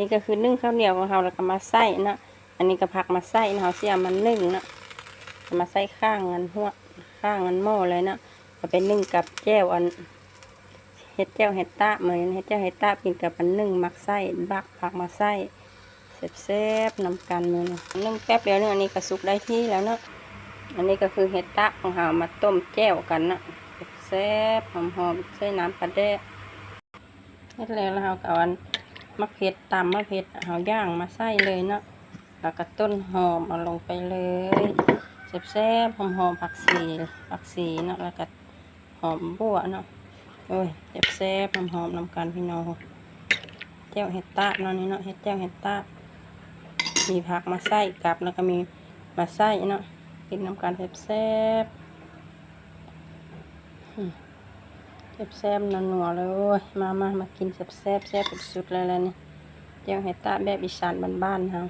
นี่ก็คือนึ่งข้าวเหนียวของเราแล้วก็มาใส่นะอันนี้ก็ผักมาใส่นะเราเสียมันนึ่งนะมาใส่ข้างอันหัวข้างอันหม้อเลยนะก็เป็นนึ่งกับแก้วอันเห็ดแก้วเห็ดตาเหมือนเห็ดแก้วเห็ดตากินกับอันนึ่งมักไส้บักผักมาใส่แซ่บๆนำกันมือนะนึ่งแป๊บเดียวนึงอันนี้ก็สุกได้ที่แล้วนะอันนี้ก็คือเห็ดตาของเรามาต้มแก้วกันนะแซ่บๆหอมๆใส่น้ำปลาแดกเฮ็ดแล้วแล้วเราก็อัน มะเผ็ดตำมะเผ็ดเอาย่างมาใส่เลยเนาะแล้วก็ต้นหอมเอาลงไปเลยแซ่บๆหอมๆผักชีผักชีเนาะแล้วก็หอมบัวเนาะโอ้ยแซ่บๆหอมๆนำกันพี่น้องแจ้วเห็ดตาเนาะนี่เนาะเห็ดแจ้วเห็ดตามีผักมาใส่กับแล้วก็มีมาใส่เนาะกินนำกันแซ่บๆ แซ่บๆนัวๆเลยมามามากินแซ่บๆแซ่บสุดๆเลยแล้วนี่เจ้าเห็ดตาแบบอีสานบ้านๆเฮา